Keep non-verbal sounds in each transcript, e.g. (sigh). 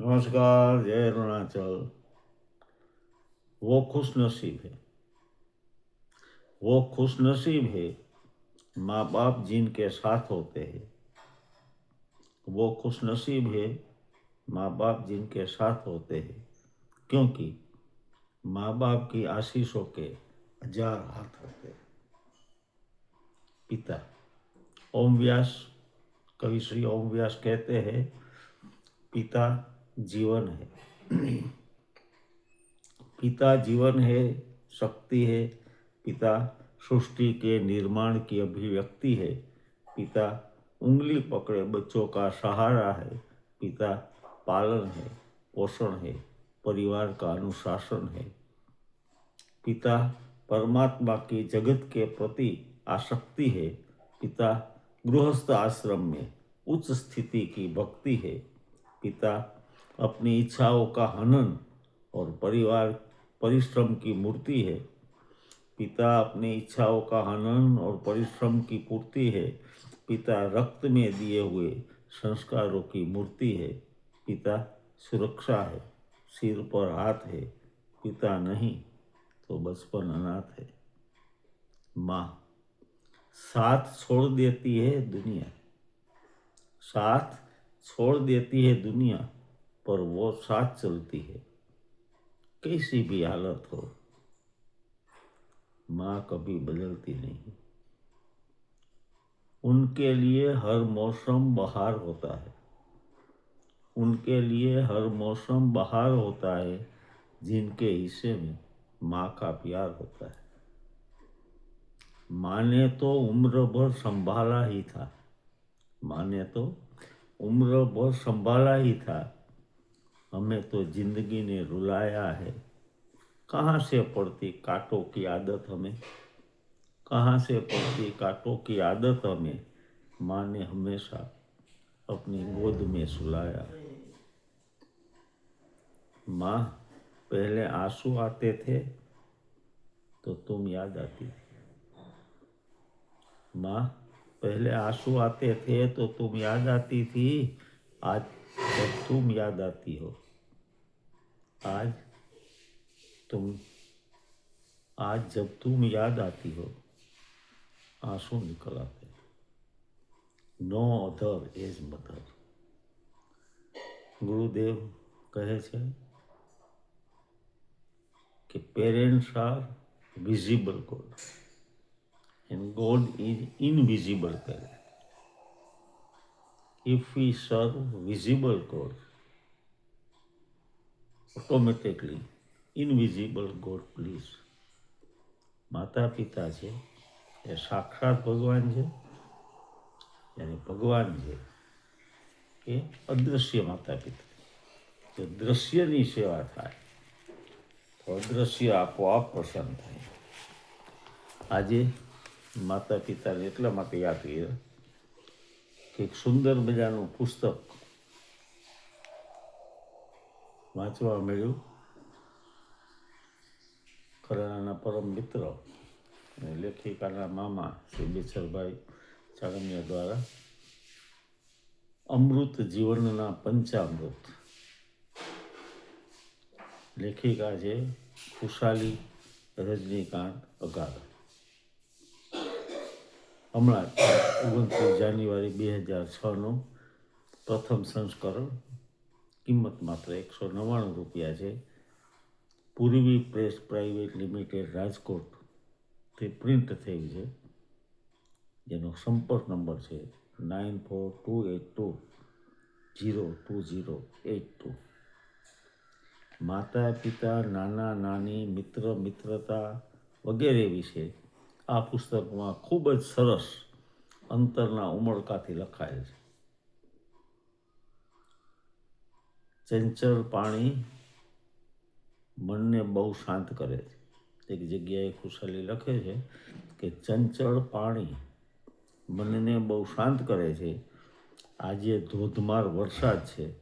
नमस्कार, जय अरुणाचल। वो खुश नसीब है। वो खुश नसीब है माँ बाप जिनके साथ होते हैं। वो खुश नसीब है माँ बाप जिनके साथ होते हैं। क्योंकि माँ बाप की आशीषों के हज़ार हाथ होते हैं। पिता, ओम व्यास, कवि श्री ओम व्यास कहते हैं, पिता जीवन है। पिता जीवन है, शक्ति है, पिता सृष्टि के निर्माण की अभिव्यक्ति है, पिता उंगली पकड़े बच्चों का सहारा है, पिता पालन है, पोषण है, परिवार का अनुशासन है। पिता परमात्मा की जगत के प्रति आसक्ति है, पिता गृहस्थ आश्रम में उच्च स्थिति की भक्ति है, पिता अपनी इच्छाओं का हनन और परिवार, परिश्रम की मूर्ति है। पिता अपनी इच्छाओं का हनन और परिश्रम की पूर्ति है। पिता रक्त में दिए हुए संस्कारों की मूर्ति है। पिता सुरक्षा है, सिर पर हाथ है, पिता नहीं तो बचपन अनाथ है। माँ, साथ छोड़ देती है दुनिया। साथ छोड़ देती है दुनिया। पर वो साथ चलती है। कैसी भी हालत हो, माँ कभी बदलती नहीं। उनके लिए हर मौसम बहार होता है। उनके लिए हर मौसम बहार होता है, जिनके हिस्से में माँ का प्यार होता है। माँ ने तो उम्र भर संभाला ही था। माँ ने तो उम्र भर संभाला ही था। हमें तो ज़िंदगी ने रुलाया है। कहाँ से पड़ती कांटों की आदत हमें? कहाँ से पड़ती कांटों की आदत हमें? माँ ने हमेशा अपनी गोद में सुलाया। माँ, पहले आँसू आते थे तो तुम याद आती थी। माँ, पहले आँसू आते थे तो तुम याद आती थी। आज जब तुम याद आती हो। आज तुम आज जब तुम याद आती हो आंसू निकल आते નો અધર એઝ મધર ગુરુદેવ કહે છે કે parents are visible God and God is invisible parent. If we serve visible God, automatically invisible God please માતા પિતા છે, એ સાક્ષાત ભગવાન છે અને ભગવાન છે એ અદૃશ્ય માતા પિતા જો દ્રશ્યની સેવા થાય, તો અદૃશ્ય આપોઆપ પ્રસન્ન થાય. આજે માતા પિતાને એટલા માટે યાદ કર્યા કે એક સુંદર મજાનું પુસ્તક વાંચવા મળ્યું. ખરાણાના પરમ મિત્ર અને લેખિકાના મામા શ્રી બેચરભાઈ ચાણમિયા દ્વારા અમૃત જીવનના પંચામૃત. લેખિકા છે ખુશાલી રજનીકાંત અગાર હમણાં ઓગણત્રીસ જાન્યુઆરી બે હજાર છનું પ્રથમ સંસ્કરણ કિંમત માત્ર એકસો નવ્વાણું રૂપિયા છે. Purvi press private limited Rajkot તે પ્રિન્ટ થઈ છે. જેનો સંપર્ક નંબર છે nine four two eight two zero two zero eight two. માતા, પિતા, નાના, નાની, મિત્ર, મિત્રતા વગેરે વિશે આ પુસ્તકમાં ખૂબ જ સરસ અંતરના ઉમળકાથી લખાયેલ છે. ચંચળ પાણી મનને બહુ શાંત કરે છે. એક જગ્યાએ ખુશાલી લખે છે કે ચંચળ પાણી મનને બહુ શાંત કરે છે. આજે ધોધમાર વરસાદ છે.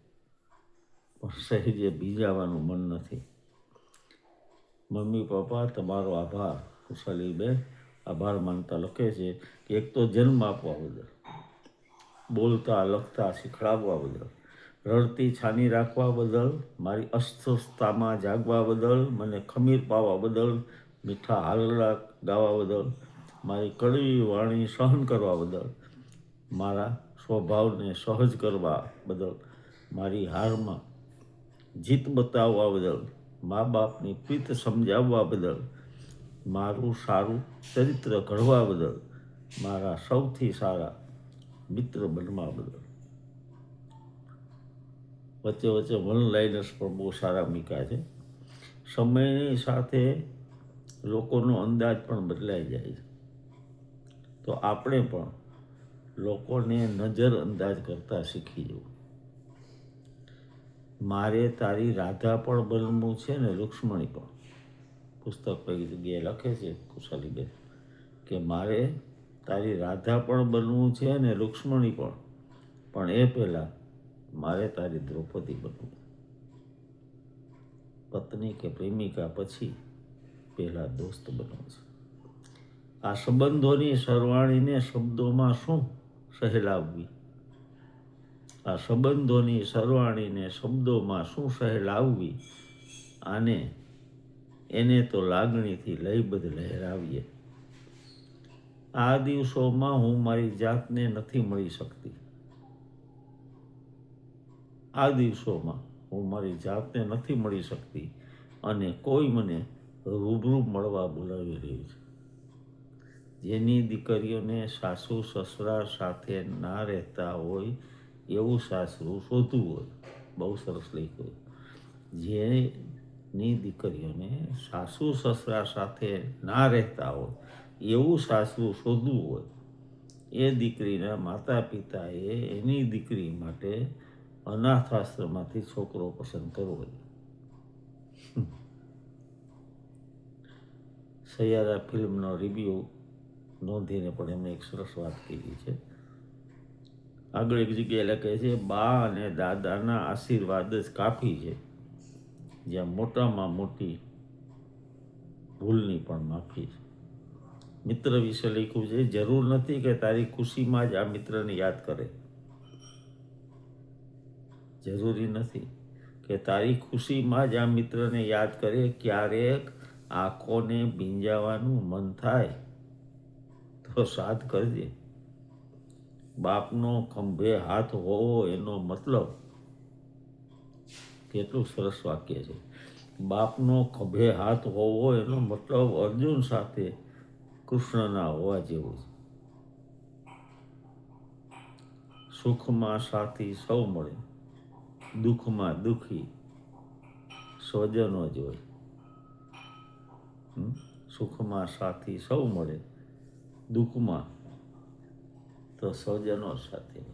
પણ સહેજે ભીજાવાનું મન નથી. મમ્મી, પપ્પા, તમારો આભાર. ખુશાલીબેન આભાર માનતા લખે છે કે એક તો જન્મ આપવા બદલ, બોલતા, લખતા, શીખડાવવા બદલ. રડતી છાની રાખવા બદલ, મારી અસ્વસ્થતામાં જાગવા બદલ, મને ખમીર પાવા બદલ, મીઠા હાલડા ગાવા બદલ, મારી કડવી વાણી સહન કરવા બદલ, મારા સ્વભાવને સહજ કરવા બદલ, મારી હારમાં જીત બતાવવા બદલ, મા બાપની પ્રીત સમજાવવા બદલ, મારું સારું ચરિત્ર ઘડવા બદલ, મારા સૌથી સારા મિત્ર બનવા બદલ. વચ્ચે વચ્ચે વન લાઇનર્સ પણ બહુ સારા મૂક્યા છે. સમયની સાથે લોકોનો અંદાજ પણ બદલાઈ જાય છે. તો આપણે પણ લોકોને નજર અંદાજ કરતાં શીખી જવું. મારે તારી રાધા પણ બનવું છે ને રૂક્ષ્મણી પણ. પુસ્તક કઈ જગ્યાએ લખે છે કુશાલીબેન, કે મારે તારી રાધા પણ બનવું છે ને રૂક્ષ્મણી પણ. પણ એ પહેલાં મારે તારી દ્રૌપદી બનવું. પત્ની કે પ્રેમિકા પછી પહેલાં દોસ્ત બનવું છે. આ સંબંધોની સરવાણીને શબ્દોમાં શું સહેલાવવી? આ સંબંધોની સરવાણીને શબ્દોમાં શું સહેલાવવી? આને એને તો લાગણીથી લયબદ્ધ લહેરાવીએ. આ દિવસોમાં હું મારી જાતને નથી મળી શકતી. આ દિવસોમાં હું મારી જાતને નથી મળી શકતી અને કોઈ મને રૂબરૂ મળવા બોલાવી રહ્યું છે. જેની દીકરીઓને સાસુ, સસરા સાથે ના રહેતા હોય એવું સાસરું શોધવું હોય, બહુ સરસ લખ્યું જેની દીકરીઓને સાસુ, સસરા સાથે ના રહેતા હોય એવું સાસરું શોધવું હોય, એ દીકરીના માતા પિતાએ એની દીકરી માટે અનાથ આશ્રમમાંથી છોકરો પસંદ કરવો સૈયારા ફિલ્મનો રિવ્યૂ નોંધીને પણ એમણે એક સરસ વાત કરી છે. આગળ એક જગ્યાએ લખે છે, બા અને દાદાના આશીર્વાદ જ કાફી છે. જ્યાં મોટામાં મોટી ભૂલની પણ માફી છે. મિત્ર વિશે લખ્યું છે, જરૂર નથી કે તારી ખુશીમાં જ આ મિત્રને યાદ કરે. જરૂરી નથી કે તારી ખુશીમાં જ આ મિત્રને યાદ કરે ક્યારેક આંખોને ભીંજાવાનું મન થાય તો સાથ કરજે. બાપનો ખંભે હાથ હોવો એનો મતલબ કેટલું સરસ વાક્ય છે. બાપનો ખભે હાથ હોવો એનો મતલબ અર્જુન સાથે કૃષ્ણના હોવા જેવું છે. સુખમાં સાથી સૌ મળે. દુઃખમાં દુઃખી, સ્વજનો જ હોય. હમ? સુખમાં સાથી સૌ મળે, દુઃખમાં તો સ્વજનો સાથે હોય.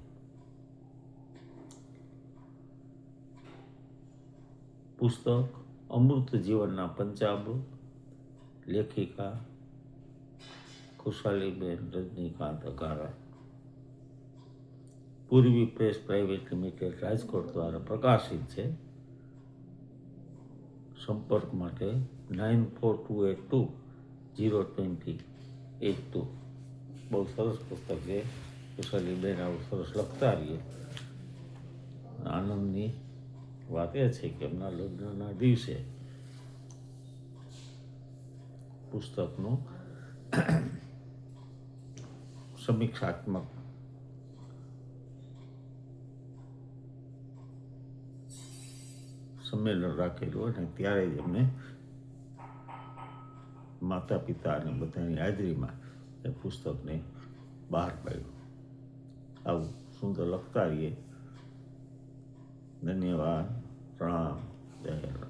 પુસ્તક અમૃત જીવનના પંચામૃત, લેખિકા Khushaliben Rajnikant Akara Purvi press private limited Rajkot દ્વારા પ્રકાશિત છે. સંપર્ક માટે nine four two eight two zero twenty eight two. બહુ સરસ પુસ્તક છે. કુશલીબેન આવું સરસ લખતા રહીએ. આનંદની વાત એ છે કે એમના લગ્નના દિવસે પુસ્તકનું (coughs) સમીક્ષાત્મક સંમેલન રાખેલું અને ત્યારે જ અમને માતા પિતા અને બધાની હાજરીમાં એ પુસ્તકને બહાર પાડ્યું. આવું સુંદર લખતા રહીએ ધન્યવાદ. પ્રણામ.